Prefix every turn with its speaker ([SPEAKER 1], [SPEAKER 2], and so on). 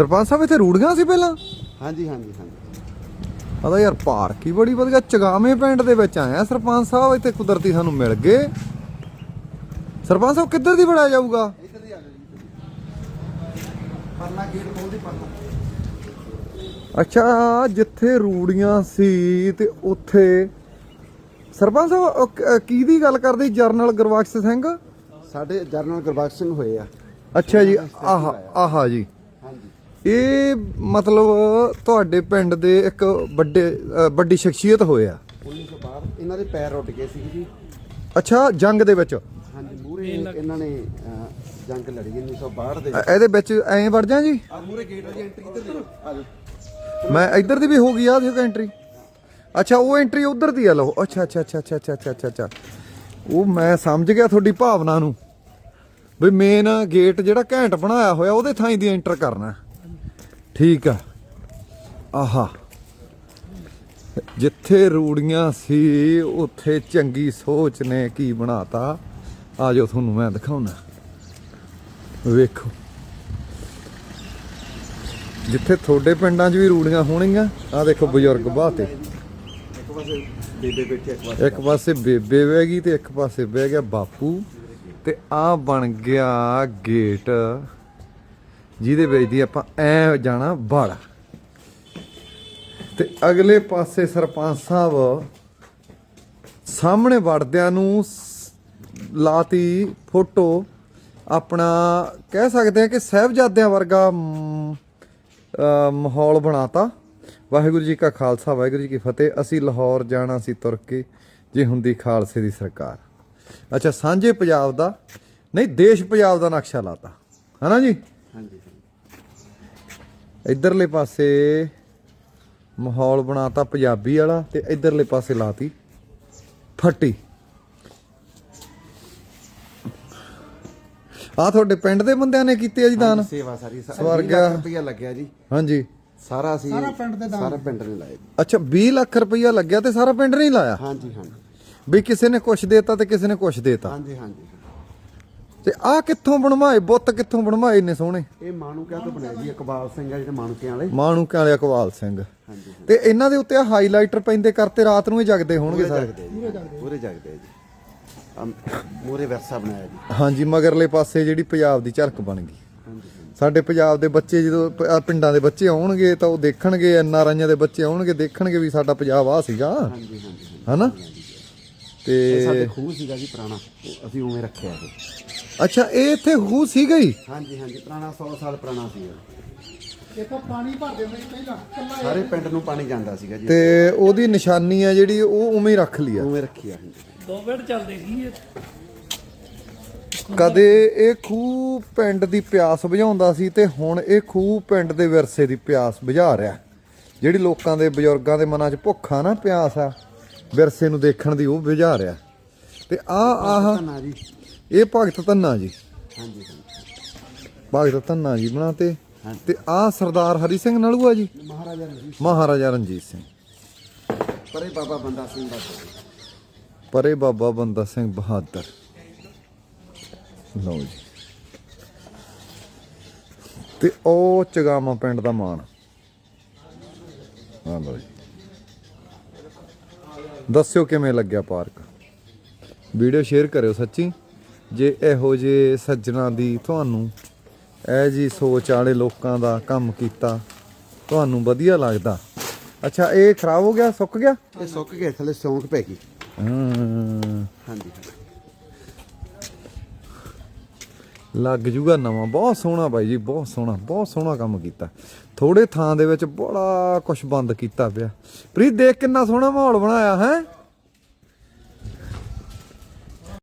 [SPEAKER 1] ਸਰਪੰਚ ਸਾਹਿਬ ਇੱਥੇ ਰੂੜੀਆਂ ਸੀ ਪਹਿਲਾਂ?
[SPEAKER 2] ਹਾਂਜੀ ਹਾਂਜੀ ਹਾਂਜੀ।
[SPEAKER 1] ਆਦਾ ਯਾਰ ਪਾਰਕ ਹੀ ਬੜੀ ਵਧੀਆ ਚਗਾਵੇਂ ਪਿੰਡ ਦੇ ਵਿੱਚ ਆਇਆ ਸਰਪੰਚ ਸਾਹਿਬ ਇੱਥੇ ਕੁਦਰਤੀ ਸਾਨੂੰ ਮਿਲ ਗਏ। ਸਰਪੰਚ ਸਾਹਿਬ ਕਿੱਧਰ ਦੀ ਬਣਾਇਆ ਜਾਊਗਾ?
[SPEAKER 2] ਇੱਧਰ ਦੀ ਆ ਜਾਓ ਜੀ ਪਰਲਾ ਗੇਟ ਖੋਲਦੀ ਪਰਲਾ।
[SPEAKER 1] ਅੱਛਾ ਜਿੱਥੇ ਰੂੜੀਆਂ ਸੀ ਤੇ ਉੱਥੇ ਸਰਪੰਚ ਸਾਹਿਬ ਕ- ਦੀ ਗੱਲ ਕਰਦੇ ਜਰਨਲ ਗੁਰਬਖਸ਼ ਸਿੰਘ?
[SPEAKER 2] ਸਾਡੇ ਜਰਨਲ ਗੁਰਬਖਸ਼ ਸਿੰਘ ਹੋਏ ਆ।
[SPEAKER 1] ਅੱਛਾ ਜੀ ਆਹ ਆਹਾ ਜੀ। ਇਹ ਮਤਲਬ ਤੁਹਾਡੇ ਪਿੰਡ ਦੇ ਇੱਕ ਵੱਡੇ ਵੱਡੀ ਸ਼ਖਸੀਅਤ ਹੋਏ ਆ।
[SPEAKER 2] 1912 ਇਹਨਾਂ ਦੇ ਪੈਰ ਰੁੱਟ ਗਏ ਸੀ ਜੀ।
[SPEAKER 1] ਅੱਛਾ ਜੰਗ ਦੇ ਵਿੱਚ?
[SPEAKER 2] ਹਾਂਜੀ ਮੂਰੇ ਇਹਨਾਂ ਨੇ ਜੰਗ ਲੜੀ 1962 ਦੇ
[SPEAKER 1] ਇਹਦੇ ਵਿੱਚ ਐਂ ਵੜ ਜਾ ਜੀ। ਮੈਂ ਇੱਧਰ ਦੀ ਵੀ ਹੋ ਗਈ ਆ ਦੇਖੋ ਐਂਟਰੀ ਅੱਛਾ ਉਹ ਐਂਟਰੀ ਉਧਰ ਦੀ ਆ ਲਓ। ਅੱਛਾ ਅੱਛਾ ਅੱਛਾ ਅੱਛਾ ਅੱਛਾ ਅੱਛਾ ਅੱਛਾ। ਉਹ ਮੈਂ ਸਮਝ ਗਿਆ ਤੁਹਾਡੀ ਭਾਵਨਾ ਨੂੰ। ਵੀ ਮੇਨ ਗੇਟ ਜਿਹੜਾ ਘੈਂਟ ਬਣਾਇਆ ਹੋਇਆ ਉਹਦੇ ਥਾਂ ਦੀ ਐਂਟਰ ਕਰਨਾ। ਠੀਕ ਆ। ਆਹਾ। ਜਿੱਥੇ ਰੂੜੀਆਂ ਸੀ, ਉੱਥੇ ਚੰਗੀ ਸੋਚ ਨੇ ਕੀ ਬਣਾਤਾ। ਆ ਜਾਓ ਤੁਹਾਨੂੰ ਮੈਂ ਦਿਖਾਉਣਾ। ਵੇਖੋ। ਜਿੱਥੇ ਤੁਹਾਡੇ ਪਿੰਡਾਂ 'ਚ ਵੀ ਰੂੜੀਆਂ ਹੋਣਗੀਆਂ ਆ ਦੇਖੋ ਬਜ਼ੁਰਗ ਬਾਤੇ।
[SPEAKER 2] ਇੱਕ ਇੱਕ ਪਾਸੇ
[SPEAKER 1] ਇੱਕ ਪਾਸੇ ਬੇਬੇ ਬਹਿ ਗਈ ਤੇ ਇੱਕ ਪਾਸੇ ਬਹਿ ਗਿਆ ਬਾਪੂ। ਤੇ ਆ ਬਣ ਗਿਆ ਗੇਟ। ਜਿਹਦੇ ਵਿੱਚ ਦੀ ਆਪਾਂ ਐ ਜਾਣਾ ਬਾੜਾ। ਤੇ ਅਗਲੇ ਪਾਸੇ ਸਰਪੰਚ ਸਾਹਿਬ ਸਾਹਮਣੇ ਵੜਦਿਆਂ ਨੂੰ ਸ- ਲਾਤੀ ਫੋਟੋ। ਆਪਣਾ ਕਹਿ ਸਕਦੇ ਆ ਕਿ ਸਹਿਬਜ਼ਾਦਿਆਂ ਵਰਗਾ ਮ, ਅ, ਮਾਹੌਲ ਬਣਾਤਾ। ਵਾਹਿਗੁਰੂ ਜੀ ਕਾ ਖਾਲਸਾ ਵਾਹਿਗੁਰੂ ਜੀ ਕੀ ਫਤਿਹ। ਅਸੀਂ ਲਾਹੌਰ ਜਾਣਾ ਸੀ ਤੁਰ ਕੇ ਜੇ ਹੁੰਦੀ ਖਾਲਸੇ ਦੀ ਸਰਕਾਰ। ਅੱਛਾ ਸਾਂਝੇ ਪੰਜਾਬ ਦਾ ਨਹੀਂ ਦੇਸ਼ ਪੰਜਾਬ ਦਾ ਨਕਸ਼ਾ ਲਾਤਾ। ਹਨਾ ਜੀ?
[SPEAKER 2] ਹਾਂਜੀ।
[SPEAKER 1] ਇਧਰਲੇ ਪਾਸੇ ਮਾਹੌਲ ਬਣਾਤਾ ਪੰਜਾਬੀ ਵਾਲਾ ਤੇ ਇਧਰਲੇ ਪਾਸੇ ਲਾਤੀ ਫੱਟੀ। ਆ ਤੁਹਾਡੇ ਪਿੰਡ ਦੇ ਬੰਦਿਆਂ ਨੇ ਕੀਤੀ ਆ ਜੀ ਦਾਨ?
[SPEAKER 2] ਸੇਵਾ ਸਾਰੀ।
[SPEAKER 1] ਸਵਰਗ
[SPEAKER 2] ਵੀਹ ਲੱਖ
[SPEAKER 1] ਆ।
[SPEAKER 2] ਰੁਪਇਆ ਲੱਗਿਆ ਜੀ।
[SPEAKER 1] ਹਾਂਜੀ।
[SPEAKER 2] ਸਾਰਾ ਅਸੀਂ ਸਾਰਾ ਪਿੰਡ ਦੇ ਸਾਰਾ ਪਿੰਡ ਨੇ ਲਾਏ।
[SPEAKER 1] ਅੱਛਾ 20 ਲੱਖ ਰੁਪਈਆ ਲੱਗਿਆ ਤੇ ਸਾਰਾ ਪਿੰਡ ਨਹੀਂ ਲਾਇਆ?
[SPEAKER 2] ਹਾਂਜੀ ਹਾਂਜੀ।
[SPEAKER 1] ਵੀ ਕਿਸੇ ਨੇ ਕੁਛ ਦੇਤਾ ਤੇ ਕਿਸੇ ਨੇ ਕੁਛ ਦੇਤਾ।
[SPEAKER 2] ਹਾਂਜੀ ਹਾਂਜੀ।
[SPEAKER 1] ਤੇ ਆ ਕਿੱਥੋਂ ਬਣਵਾਏ? ਬੁੱਤ ਕਿੱਥੋਂ ਬਣਵਾਏ ਇੰਨੇ ਸੋਹਣੇ?
[SPEAKER 2] ਇਹ ਮਾਨੂਕਿਆਂ ਤੋਂ ਬਣਿਆ ਜੀ? ਇਕਬਾਲ ਸਿੰਘ ਆ ਜਿਹੜੇ ਮਾਨੂਕਿਆਂ ਵਾਲੇ।
[SPEAKER 1] ਮਾਣੂਕਿਆਂ ਵਾਲੇ ਇਕਬਾਲ ਸਿੰਘ।
[SPEAKER 2] ਹਾਂਜੀ
[SPEAKER 1] ਤੇ ਇਹਨਾਂ ਦੇ ਉੱਤੇ ਆ ਹਾਈਲਾਈਟਰ ਪੈਂਦੇ ਕਰਤੇ ਰਾਤ ਨੂੰ ਹੀ ਜਗਦੇ ਹੋਣਗੇ ਸਾਰੇ?
[SPEAKER 2] ਜਗਦੇ ਜੀ ਪੂਰੇ ਜਗਦੇ ਜੀ। ਮੂਰੇ ਵਰਸਾ ਬਣਾਇਆ ਜੀ।
[SPEAKER 1] ਹਾਂਜੀ ਮਗਰਲੇ ਪਾਸੇ ਜਿਹੜੀ ਪੰਜਾਬ ਦੀ ਝਲਕ ਬਣ ਗਈ। ਸਾਡੇ ਪੰਜਾਬ ਦੇ ਬੱਚੇ ਜਦੋਂ ਪ- ਆਹ ਪਿੰਡਾਂ ਦੇ ਬੱਚੇ ਆਉਣਗੇ ਤਾਂ ਉਹ ਦੇਖਣਗੇ ਐਨਆਰਆਈਆਂ ਦੇ ਬੱਚੇ ਆਉਣਗੇ ਦੇਖਣਗੇ ਵੀ ਸਾਡਾ ਪੰਜਾਬ ਆ ਸੀਗਾ।
[SPEAKER 2] ਹਾਂਜੀ ਹਾਂਜੀ।
[SPEAKER 1] ਹਨਾ? ਤੇ
[SPEAKER 2] ਸਾਡੇ ਖੂਹ ਸੀਗਾ ਜੀ ਪੁਰਾਣਾ ਉਹ ਅਸੀਂ ਉਵੇਂ ਰੱਖਿਆ ਇਹ
[SPEAKER 1] ਅੱਛਾ ਇਹ ਇੱਥੇ ਹੂ ਸੀਗਾ ਹੀ
[SPEAKER 2] ਹਾਂਜੀ ਹਾਂਜੀ ਪੁਰਾਣਾ 100 ਸਾਲ ਪੁਰਾਣਾ ਸੀਗਾ।
[SPEAKER 3] ਇੱਥੋਂ ਪਾਣੀ ਭਰਦੇ ਹੁੰਦੇ ਸੀ ਪਹਿਲਾਂ ਕੱਲਾ
[SPEAKER 2] ਸਾਰੇ ਪਿੰਡ ਨੂੰ ਪਾਣੀ ਜਾਂਦਾ ਸੀਗਾ ਜੀ।
[SPEAKER 1] ਤੇ ਉਹਦੀ ਨਿਸ਼ਾਨੀ ਆ ਜਿਹੜੀ ਉਹ ਉਵੇਂ ਹੀ ਰੱਖ ਲਈ ਆ?
[SPEAKER 2] ਉਵੇਂ ਰੱਖਿਆ ਹਾਂਜੀ।
[SPEAKER 4] ਦੋ ਮਿੰਟ ਚੱਲਦੇ ਸੀ ਇਹ।
[SPEAKER 1] ਕਦੇ ਇਹ ਖੂਹ ਪਿੰਡ ਦੀ ਪਿਆਸ ਬੁਝਾਉਂਦਾ ਸੀ ਤੇ ਹੁਣ ਇਹ ਖੂਹ ਪਿੰਡ ਦੇ ਵਿਰਸੇ ਦੀ ਪਿਆਸ ਬੁਝਾ ਰਿਹਾ। ਜਿਹੜੀ ਲੋਕਾਂ ਦੇ ਬਜ਼ੁਰਗਾਂ ਦੇ ਮਨਾਂ 'ਚ ਭੁੱਖ ਆ ਨਾ ਪਿਆਸ ਆ। ਵਿਰਸੇ ਨੂੰ ਦੇਖਣ ਦੀ ਉਹ ਬੁਝਾ ਰਿਹਾ। ਤੇ ਆ ਆਹ ਇਹ ਭਗਤ ਧੰਨਾ ਜੀ।
[SPEAKER 2] ਹਾਂਜੀ
[SPEAKER 1] ਭਗਤ ਧੰਨਾ ਜੀ ਬਣਾਤੇ ਤੇ। ਆ ਸਰਦਾਰ ਹਰੀ ਸਿੰਘ ਨਲੂਆ ਜੀ।
[SPEAKER 2] ਮਹਾਰਾਜਾ ਰਣਜੀਤ
[SPEAKER 1] ਮਹਾਰਾਜਾ ਰਣਜੀਤ ਸਿੰਘ।
[SPEAKER 2] ਪਰੇ ਬਾਬਾ ਬੰਦਾ ਸਿੰਘ ਦਾ
[SPEAKER 1] ਪਰੇ ਬਾਬਾ ਬੰਦਾ ਸਿੰਘ ਬਹਾਦਰ। ਲਓ ਜੀ। ਤੇ ਉਹ ਚਗਾਮਾ ਪਿੰਡ ਦਾ ਮਾਨ ਹਾਂ ਲਓ ਜੀ। ਦੱਸਿਓ ਕਿਵੇਂ ਲੱਗਿਆ ਪਾਰਕ? ਵੀਡੀਓ ਸ਼ੇਅਰ ਕਰਿਓ ਸੱਚੀ। ਜੇ ਇਹੋ ਜੇ ਸੱਜਣਾ ਦੀ ਤੁਹਾਨੂੰ ਇਹ ਜੀ ਸੋਚ ਵਾਲੇ ਲੋਕਾਂ ਦਾ ਕੰਮ ਕੀਤਾ ਤੁਹਾਨੂੰ ਵਧੀਆ ਲੱਗਦਾ। ਅੱਛਾ ਇਹ ਖਰਾਬ ਹੋ ਗਿਆ ਸੁੱਕ ਗਿਆ?
[SPEAKER 2] ਇਹ ਸੁੱਕ ਗਏ ਥੱਲੇ ਸੌਂਕ ਪੈ ਗਈ।
[SPEAKER 1] ਹਾਂ। ਲੱਗ ਜੂਗਾ ਨਵਾਂ। ਬਹੁਤ ਸੋਹਣਾ ਬਾਈ ਜੀ, ਬਹੁਤ ਸੋਹਣਾ ਬਹੁਤ ਸੋਹਣਾ ਕੰਮ ਕੀਤਾ। ਥੋੜੇ ਥਾਂ ਦੇ ਵਿੱਚ ਬੜਾ ਕੁਝ ਬੰਦ ਕੀਤਾ ਪਿਆ। ਪ੍ਰੀਤ, ਦੇਖ ਕਿੰਨਾ ਸੋਹਣਾ ਮਾਹੌਲ ਬਣਾਇਆ, ਹੈ?